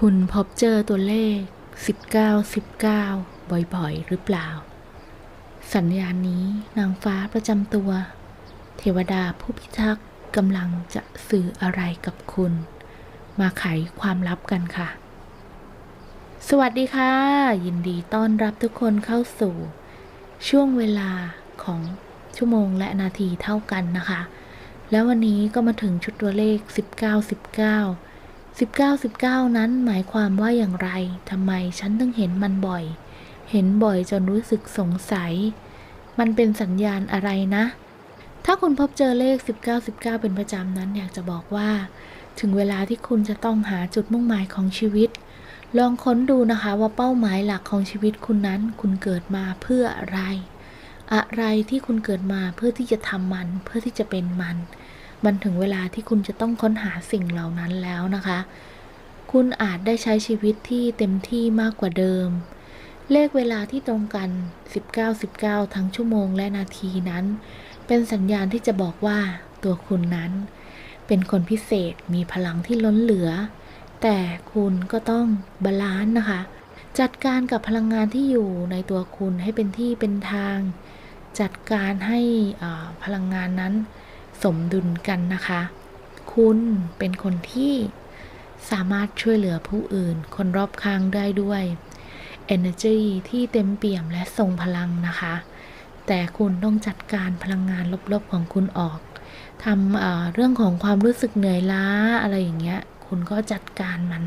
คุณพบเจอตัวเลข 19 19 บ่อยๆ หรือเปล่า สัญญาณนี้นางฟ้าประจำตัว เทวดาผู้พิทักษ์กำลังจะสื่ออะไรกับคุณ มาไขความลับกันค่ะ สวัสดีค่ะ ยินดีต้อนรับทุกคนเข้าสู่ ช่วงเวลาของชั่วโมงและนาทีเท่ากันนะคะ แล้ววันนี้ก็มาถึงชุดตัวเลข 19 19 19 19 นั้นหมายความว่าอย่างไร ทำไมฉันต้องเห็นมันบ่อย เห็นบ่อยจนรู้สึกสงสัย มันเป็นสัญญาณอะไรนะ ถ้าคุณพบเจอเลข 19 19 เป็นประจำนั้นอยากจะบอกว่า ถึงเวลาที่คุณจะต้องหาจุดมุ่งหมายของชีวิต ลองค้นดูนะคะว่าเป้าหมายหลักของชีวิตคุณนั้น คุณเกิดมาเพื่ออะไร อะไรที่คุณเกิดมาเพื่อที่จะทำมัน เพื่อที่จะเป็นมัน มันถึงเวลาที่คุณจะต้องค้นหาสิ่งเหล่านั้นแล้วนะคะ คุณอาจได้ใช้ชีวิตที่เต็มที่มากกว่าเดิม เลขเวลาที่ตรงกัน 19 19 ทั้งชั่วโมงและนาทีนั้น เป็นสัญญาณที่จะบอกว่าตัวคุณนั้น เป็นคนพิเศษมีพลังที่ล้นเหลือ แต่คุณก็ต้องบาลานซ์นะคะ จัดการกับพลังงานที่อยู่ในตัวคุณให้เป็นที่เป็นทาง จัดการให้พลังงานนั้น สมดุลกันนะคะ คุณเป็นคนที่สามารถช่วยเหลือผู้อื่น คนรอบข้างได้ด้วย energy ที่เต็มเปี่ยมและทรงพลังนะคะ แต่คุณต้องจัดการพลังงานลบๆของคุณออกทำเเรื่องของความรู้สึกเหนื่อยล้าอะไรอย่างเงี้ย คุณก็จัดการมัน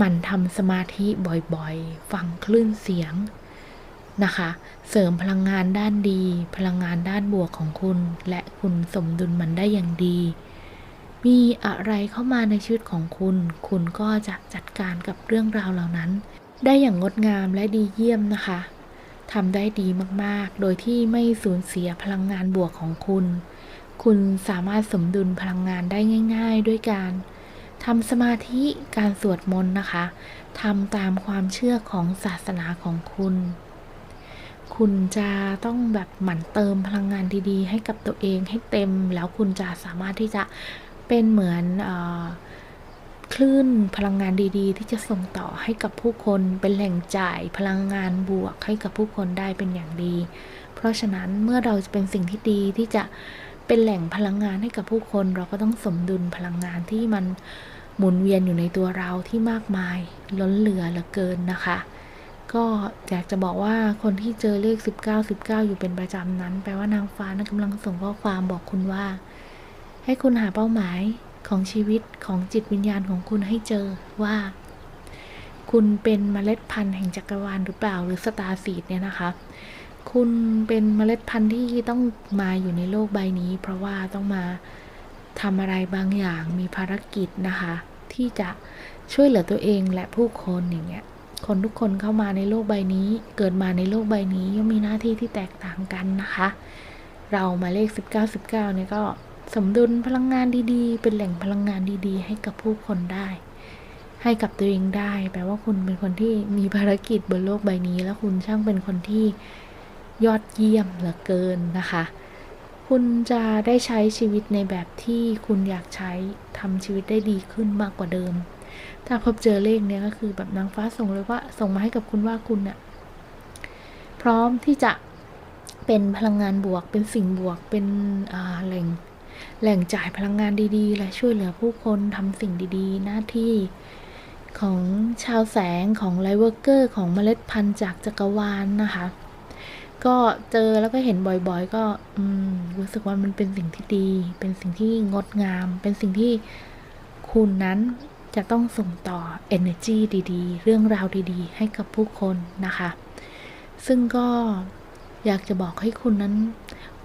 มันทำสมาธิบ่อยๆ ฟังคลื่นเสียง นะคะ เสริมพลังงานด้านดี พลังงานด้านบวกของคุณ และคุณสมดุลมันได้อย่างดี มีอะไรเข้ามาในชีวิตของคุณ คุณก็จะจัดการกับเรื่องราวเหล่านั้น ได้อย่างงดงามและดีเยี่ยมนะคะทำได้ดีมากๆ โดยที่ไม่สูญเสียพลังงานบวกของคุณ คุณสามารถสมดุลพลังงานได้ง่าย ๆ ด้วยการทำสมาธิการสวดมนต์นะคะทำตามความเชื่อของศาสนาของคุณ คุณจะต้องแบบหมั่นเติมพลังงานดีๆ ให้กับตัวเองให้เต็มแล้วคุณจะสามารถที่จะเป็นเหมือนออคลื่นพลังงานดีๆ ที่จะส่งต่อให้กับผู้คนเป็นแหล่งจ่ายพลังงานบวกให้กับผู้คนได้เป็นอย่างดี เพราะฉะนั้นเมื่อเราจะเป็นสิ่งที่ดีที่จะเป็นแหล่งพลังงานให้กับผู้คน เราก็ต้องสมดุลพลังงานที่มันหมุนเวียนอยู่ในตัวเราที่มากมายล้นเหลือเหลือเกินนะคะ ก็อยากจะบอกว่าคนที่เจอเลข 19 19 อยู่เป็นประจำนั้น แปลว่านางฟ้านั้นกำลังส่งข้อความบอกคุณว่า ให้คุณหาเป้าหมายของชีวิตของจิตวิญญาณของคุณให้เจอว่า คุณเป็นเมล็ดพันธุ์แห่งจักรวาลหรือเปล่าหรือสตาร์ซีดเนี่ยนะคะ คุณเป็นเมล็ดพันธุ์ที่ต้องมาอยู่ในโลกใบนี้ เพราะว่าต้องมาทำอะไรบางอย่างมีภารกิจนะคะ ที่จะช่วยเหลือตัวเองและผู้คนอย่างเงี้ย คนทุกคนเข้ามาในโลกใบนี้ เกิดมาในโลกใบนี้ย่อมมีหน้าที่ที่แตกต่างกันนะคะ เรามาเลข 19 19เนี่ยก็สมดุลพลังงานดีๆ เป็นแหล่งพลังงานดีๆ ให้กับผู้คนได้ ให้กับตัวเองได้ แปลว่าคุณเป็นคนที่มีภารกิจบนโลกใบนี้ แล้วคุณช่างเป็นคนที่ยอดเยี่ยมเหลือเกินนะคะ คุณจะได้ใช้ชีวิตในแบบที่คุณอยากใช้ทำชีวิตได้ดีขึ้นมากกว่าเดิม ถ้าพบเจอเลขเนี้ยก็คือแบบนางฟ้าส่งเลยว่าส่งมาให้กับคุณว่าคุณเนี่ยพร้อมที่จะเป็นพลังงานบวก เป็นสิ่งบวก เป็นแหล่งแหล่งจ่ายพลังงานดีๆ และช่วยเหลือผู้คนทำสิ่งดีๆ หน้าที่ของชาวแสงของไลเวอร์เกอร์ของเมล็ดพันธุ์จากจักรวาลนะคะ ก็เจอแล้วก็เห็นบ่อยๆ ก็รู้สึกว่ามันเป็นสิ่งที่ดี เป็นสิ่งที่งดงาม เป็นสิ่งที่คุณนั้น จะต้องส่งต่อ energy ดีๆ เรื่องราวดีๆ ให้กับผู้คนนะคะ ซึ่งก็อยากจะบอกให้คุณนั้น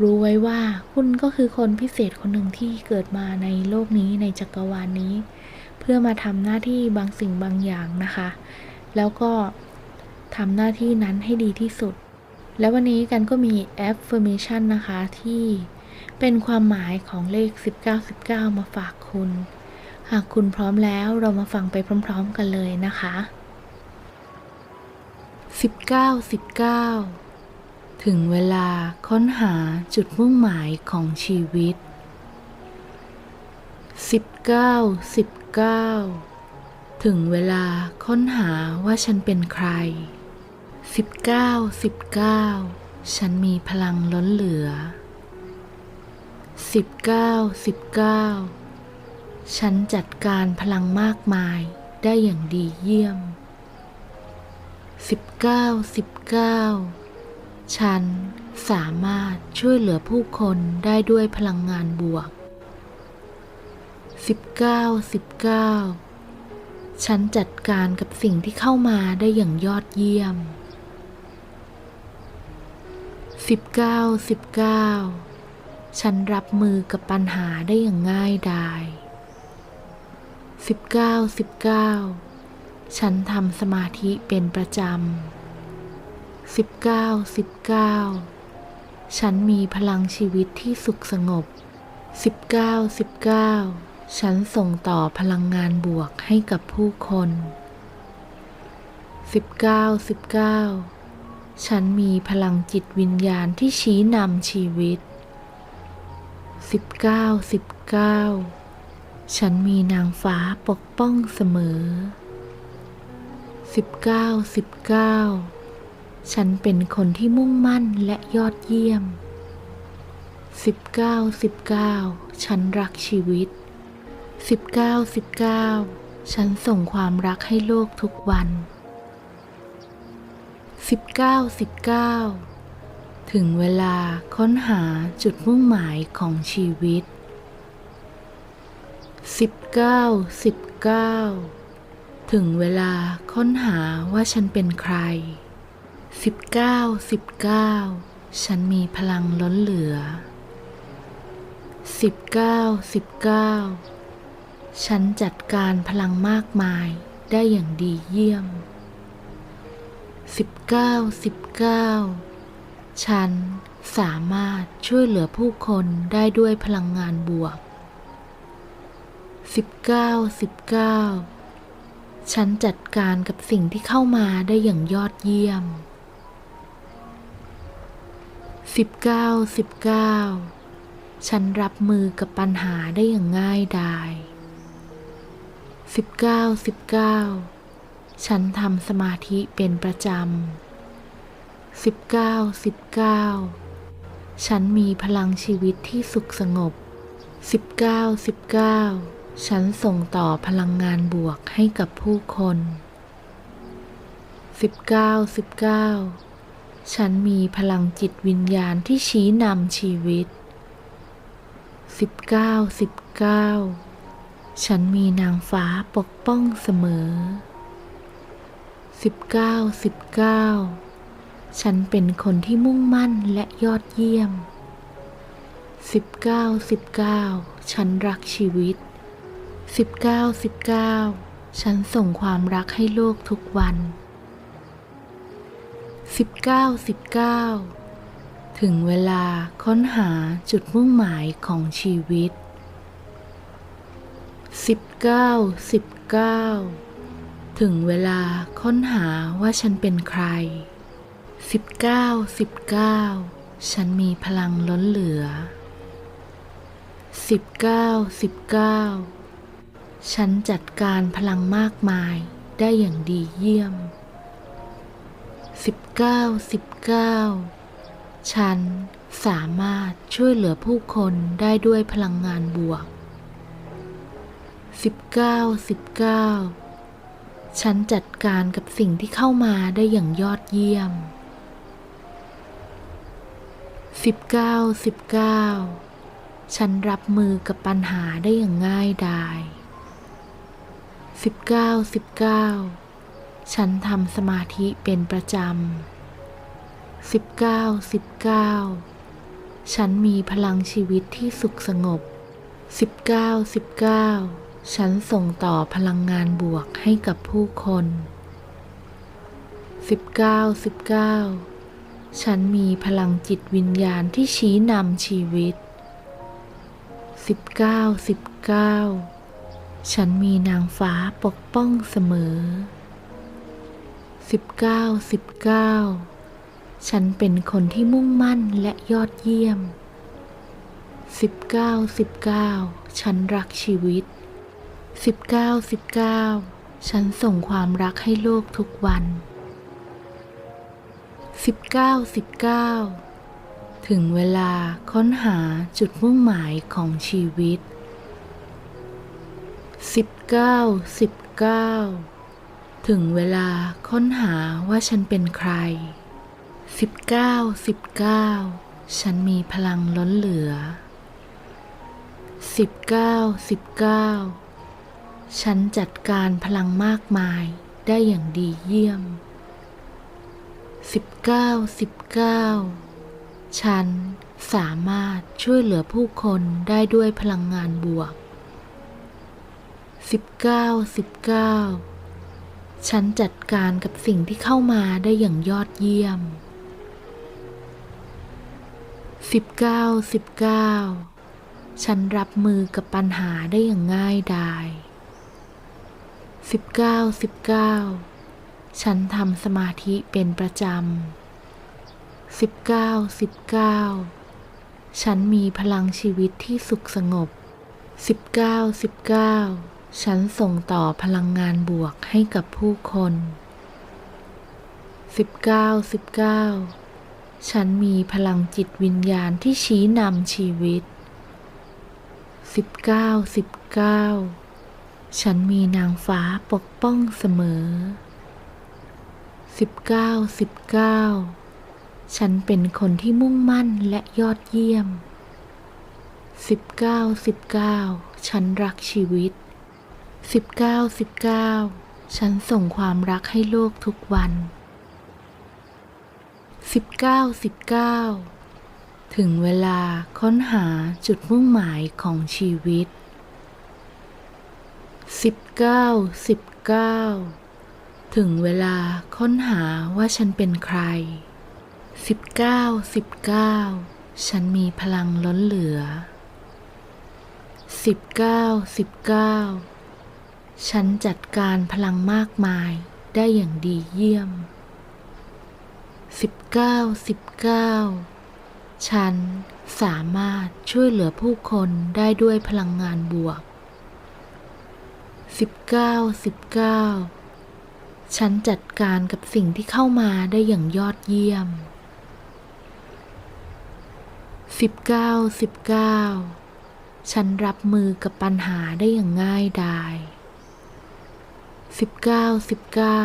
รู้ไว้ว่าคุณก็คือคนพิเศษคนหนึ่งที่เกิดมาในโลกนี้ในจักรวาลนี้ เพื่อมาทำหน้าที่บางสิ่งบางอย่างนะคะ แล้วก็ทำหน้าที่นั้นให้ดีที่สุด แล้ววันนี้กันก็มี affirmation นะคะที่เป็นความหมายของเลข 1919 มาฝากคุณ หากคุณพร้อมแล้วเรามาฟังไปพร้อมๆกันเลยนะคะ 1919 ถึงเวลาค้นหาจุดมุ่งหมายของชีวิต 19 19 ถึงเวลาค้นหาว่าฉันเป็นใครสิบเก้าสิบเก้าฉันมีพลังล้นเหลือสิบเก้าสิบเก้า ฉันจัดการพลังมากมายได้อย่างดีเยี่ยมสิบเก้าสิบเก้าฉันสามารถช่วยเหลือผู้คนได้ด้วยพลังงานบวกสิบเก้าสิบเก้าฉันจัดการกับสิ่งที่เข้ามาได้อย่างยอดเยี่ยมสิบเก้าสิบเก้าฉันรับมือกับปัญหาได้อย่างง่ายดาย สิบเก้าสิบเก้าฉันทำสมาธิเป็นประจำสิบเก้าสิบเก้าฉันมีพลังชีวิตที่สุขสงบสิบเก้าสิบเก้าฉันส่งต่อพลังงานบวกให้กับผู้คนสิบเก้าสิบเก้าฉันมีพลังจิตวิญญาณที่ชี้นำชีวิตสิบเก้าสิบเก้า ฉันมีนางฟ้าปกป้องเสมอสิบเก้าสิบเก้าฉันเป็นคนที่มุ่งมั่นและยอดเยี่ยมสิบเก้าสิบเก้าฉันรักชีวิตสิบเก้าสิบเก้าฉันส่งความรักให้โลกทุกวันสิบเก้าสิบเก้าถึงเวลาค้นหาจุดมุ่งหมายของชีวิต สิบเก้าสิบเก้าถึงเวลาค้นหาว่าฉันเป็นใครสิบเก้าสิบเก้าฉันมีพลังล้นเหลือสิบเก้าสิบเก้าฉันจัดการพลังมากมายได้อย่างดีเยี่ยมสิบเก้าสิบเก้าฉันสามารถช่วยเหลือผู้คนได้ด้วยพลังงานบวก สิบเก้าสิบเก้าฉันจัดการกับสิ่งที่เข้ามาได้อย่างยอดเยี่ยมสิบเก้าสิบเก้าฉันรับมือกับปัญหาได้อย่างง่ายดายสิบเก้าสิบเก้าฉันทำสมาธิเป็นประจำสิบเก้าสิบเก้าฉันมีพลังชีวิตที่สุขสงบสิบเก้าสิบเก้า ฉันส่งต่อพลังงานบวกให้กับผู้คนสิบเก้าสิบเก้าฉันมีพลังจิตวิญญาณที่ชี้นำชีวิตสิบเก้าสิบเก้าฉันมีนางฟ้าปกป้องเสมอสิบเก้าสิบเก้าฉันเป็นคนที่มุ่งมั่นและยอดเยี่ยมสิบเก้าสิบเก้าฉันรักชีวิต สิบเก้าสิบเก้าฉันส่งความรักให้โลกทุกวันสิบเก้าสิบเก้าถึงเวลาค้นหาจุดมุ่งหมายของชีวิตสิบเก้าสิบเก้าถึงเวลาค้นหาว่าฉันเป็นใครสิบเก้าสิบเก้าฉันมีพลังล้นเหลือสิบเก้าสิบเก้า ฉันจัดการพลังมากมายได้อย่างดีเยี่ยมสิบเก้าสิบเก้าฉันสามารถช่วยเหลือผู้คนได้ด้วยพลังงานบวกสิบเก้าสิบเก้าฉันจัดการกับสิ่งที่เข้ามาได้อย่างยอดเยี่ยมสิบเก้าสิบเก้าฉันรับมือกับปัญหาได้อย่างง่ายดาย สิบเก้าสิบเก้าฉันทำสมาธิเป็นประจำสิบเก้าสิบเก้าฉันมีพลังชีวิตที่สุขสงบสิบเก้าสิบเก้าฉันส่งต่อพลังงานบวกให้กับผู้คนสิบเก้าสิบเก้าฉันมีพลังจิตวิญญาณที่ชี้นำชีวิตสิบเก้าสิบเก้า ฉันมีนางฟ้าปกป้องเสมอสิบเก้าสิบเก้าฉันเป็นคนที่มุ่งมั่นและยอดเยี่ยมสิบเก้าสิบเก้าฉันรักชีวิตสิบเก้าสิบเก้าฉันส่งความรักให้โลกทุกวันสิบเก้าสิบเก้าถึงเวลาค้นหาจุดมุ่งหมายของชีวิต สิบเก้าสิบเก้าถึงเวลาค้นหาว่าฉันเป็นใครสิบเก้าสิบเก้าฉันมีพลังล้นเหลือสิบเก้าสิบเก้าฉันจัดการพลังมากมายได้อย่างดีเยี่ยมสิบเก้าสิบเก้าฉันสามารถช่วยเหลือผู้คนได้ด้วยพลังงานบวก สิบเก้าสิบเก้าฉันจัดการกับสิ่งที่เข้ามาได้อย่างยอดเยี่ยมสิบเก้าสิบเก้าฉันรับมือกับปัญหาได้อย่างง่ายดายสิบเก้าสิบเก้าฉันทำสมาธิเป็นประจำสิบเก้าสิบเก้าฉันมีพลังชีวิตที่สุขสงบสิบเก้าสิบเก้า ฉันส่งต่อพลังงานบวกให้กับผู้คนสิบเก้าสิบเก้าฉันมีพลังจิตวิญญาณที่ชี้นำชีวิตสิบเก้าสิบเก้าฉันมีนางฟ้าปกป้องเสมอสิบเก้าสิบเก้าฉันเป็นคนที่มุ่งมั่นและยอดเยี่ยมสิบเก้าสิบเก้าฉันรักชีวิต สิบเก้าสิบเก้าฉันส่งความรักให้โลกทุกวันสิบเก้าสิบเก้าถึงเวลาค้นหาจุดมุ่งหมายของชีวิตสิบเก้าสิบเก้าถึงเวลาค้นหาว่าฉันเป็นใครสิบเก้าสิบเก้าฉันมีพลังล้นเหลือสิบเก้าสิบเก้า ฉันจัดการพลังมากมายได้อย่างดีเยี่ยมสิบเก้าสิบเก้าฉันสามารถช่วยเหลือผู้คนได้ด้วยพลังงานบวกสิบเก้าสิบเก้าฉันจัดการกับสิ่งที่เข้ามาได้อย่างยอดเยี่ยมสิบเก้าสิบเก้าฉันรับมือกับปัญหาได้อย่างง่ายดาย สิบเก้าสิบเก้า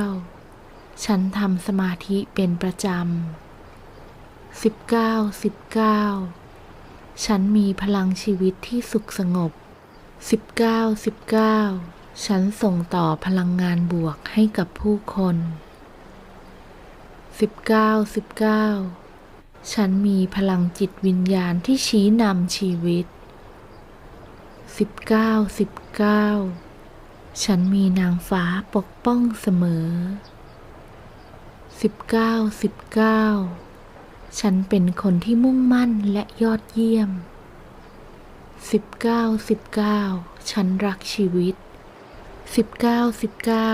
ฉันทำสมาธิเป็นประจำสิบเก้าสิบเก้าฉันมีพลังชีวิตที่สุขสงบสิบเก้าสิบเก้าฉันส่งต่อพลังงานบวกให้กับผู้คนสิบเก้าสิบเก้าฉันมีพลังจิตวิญญาณที่ชี้นำชีวิตสิบเก้าสิบเก้า ฉันมีนางฟ้าปกป้องเสมอสิบเก้าสิบเก้าฉันเป็นคนที่มุ่งมั่นและยอดเยี่ยมสิบเก้าสิบเก้าฉันรักชีวิตสิบเก้าสิบเก้า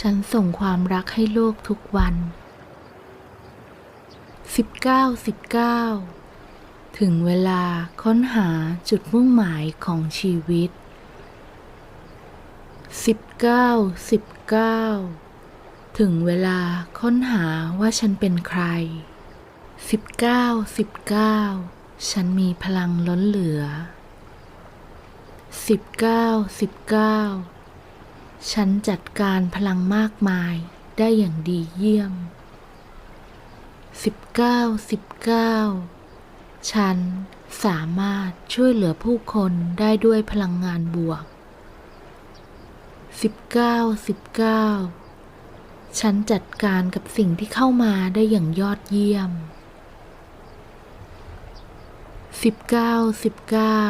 ฉันส่งความรักให้โลกทุกวันสิบเก้าสิบเก้าถึงเวลาค้นหาจุดมุ่งหมายของชีวิต สิบเก้าสิบเก้าถึงเวลาค้นหาว่าฉันเป็นใครสิบเก้าสิบเก้าฉันมีพลังล้นเหลือสิบเก้าสิบเก้าฉันจัดการพลังมากมายได้อย่างดีเยี่ยมสิบเก้าสิบเก้าฉันสามารถช่วยเหลือผู้คนได้ด้วยพลังงานบวก สิบเก้าสิบเก้าฉันจัดการกับสิ่งที่เข้ามาได้อย่างยอดเยี่ยมสิบเก้าสิบเก้า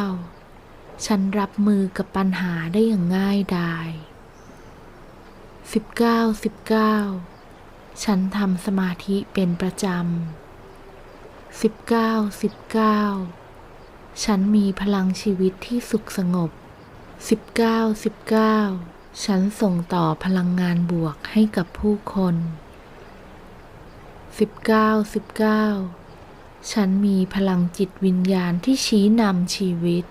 ฉันรับมือกับปัญหาได้อย่างง่ายดายสิบเก้าสิบเก้าฉันทำสมาธิเป็นประจำสิบเก้าสิบเก้าฉันมีพลังชีวิตที่สุขสงบสิบเก้าสิบเก้า ฉันส่งต่อพลังงานบวกให้กับผู้คนสิบเก้าสิบเก้าฉันมีพลังจิตวิญญาณที่ชี้นำชีวิต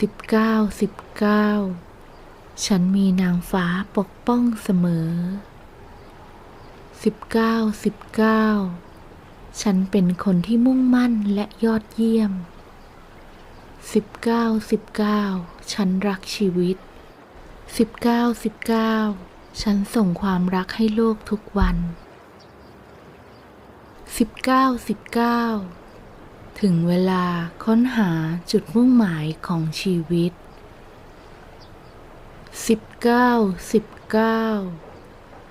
สิบเก้าสิบเก้าฉันมีนางฟ้าปกป้องเสมอสิบเก้าสิบเก้าฉันเป็นคนที่มุ่งมั่นและยอดเยี่ยมสิบเก้าสิบเก้าฉันรักชีวิต สิบเก้าสิบเก้าฉันส่งความรักให้โลกทุกวันสิบเก้าสิบเก้าถึงเวลาค้นหาจุดมุ่งหมายของชีวิตสิบเก้าสิบเก้า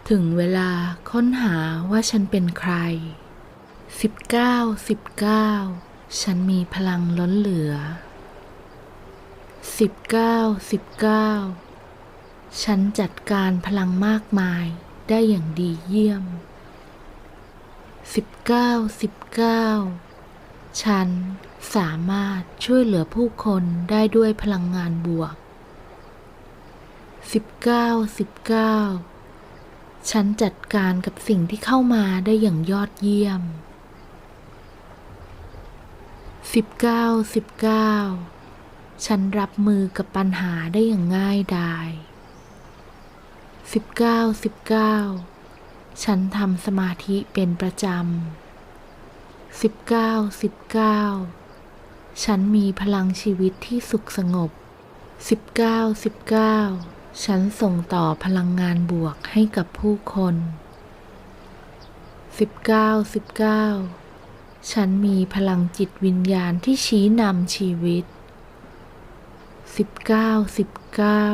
ถึงเวลาค้นหาว่าฉันเป็นใครสิบเก้าสิบเก้าฉันมีพลังล้นเหลือสิบเก้าสิบเก้า ฉันจัดการพลังมากมายได้อย่างดีเยี่ยมสิบเก้าสิบเก้าฉันสามารถช่วยเหลือผู้คนได้ด้วยพลังงานบวกสิบเก้าสิบเก้าฉันจัดการกับสิ่งที่เข้ามาได้อย่างยอดเยี่ยมสิบเก้าสิบเก้าฉันรับมือกับปัญหาได้อย่างง่ายดาย สิบเก้าสิบเก้าฉันทำสมาธิเป็นประจำสิบเก้าสิบเก้าฉันมีพลังชีวิตที่สุขสงบสิบเก้าสิบเก้าฉันส่งต่อพลังงานบวกให้กับผู้คนสิบเก้าสิบเก้าฉันมีพลังจิตวิญญาณที่ชี้นำชีวิตสิบเก้าสิบเก้า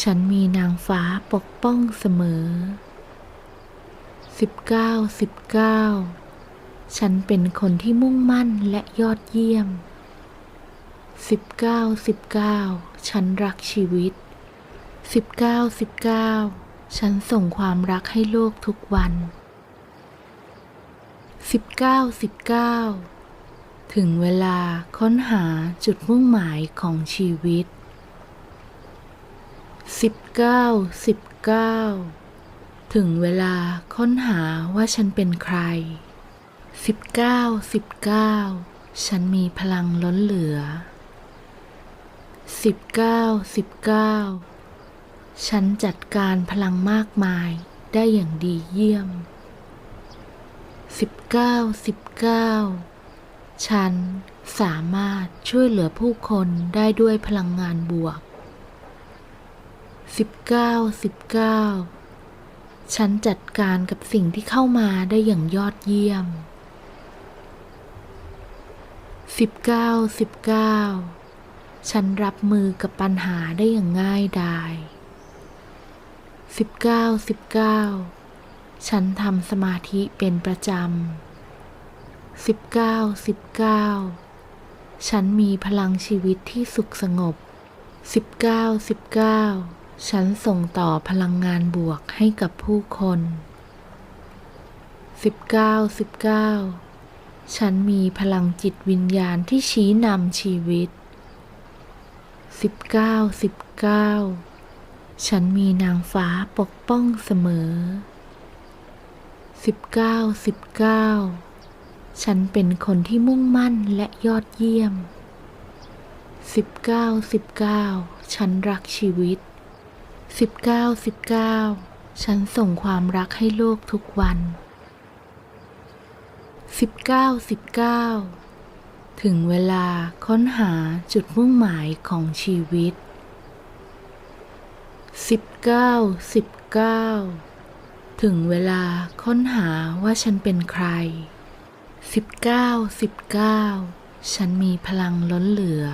ฉันมีนางฟ้าปกป้องเสมอสิบเก้าสิบเก้าฉันเป็นคนที่มุ่งมั่นและยอดเยี่ยมสิบเก้าสิบเก้าฉันรักชีวิตสิบเก้าสิบเก้าฉันส่งความรักให้โลกทุกวันสิบเก้าสิบเก้าถึงเวลาค้นหาจุดมุ่งหมายของชีวิต สิบเก้าสิบเก้าถึงเวลาค้นหาว่าฉันเป็นใครสิบเก้าสิบเก้าฉันมีพลังล้นเหลือสิบเก้าสิบเก้าฉันจัดการพลังมากมายได้อย่างดีเยี่ยมสิบเก้าสิบเก้าฉันสามารถช่วยเหลือผู้คนได้ด้วยพลังงานบวก สิบเก้าสิบเก้าฉันจัดการกับสิ่งที่เข้ามาได้อย่างยอดเยี่ยมสิบเก้าสิบเก้าฉันรับมือกับปัญหาได้อย่างง่ายดายสิบเก้าสิบเก้าฉันทำสมาธิเป็นประจำสิบเก้าสิบเก้าฉันมีพลังชีวิตที่สุขสงบสิบเก้าสิบเก้า ฉันส่งต่อพลังงานบวกให้กับผู้คนสิบเก้าสิบเก้าฉันมีพลังจิตวิญญาณที่ชี้นำชีวิตสิบเก้าสิบเก้าฉันมีนางฟ้าปกป้องเสมอสิบเก้าสิบเก้าฉันเป็นคนที่มุ่งมั่นและยอดเยี่ยมสิบเก้าสิบเก้าฉันรักชีวิต สิบเก้าสิบเก้าฉันส่งความรักให้โลกทุกวันสิบเก้าสิบเก้าถึงเวลาค้นหาจุดมุ่งหมายของชีวิตสิบเก้าสิบเก้าถึงเวลาค้นหาว่าฉันเป็นใครสิบเก้าสิบเก้าฉันมีพลังล้นเหลือ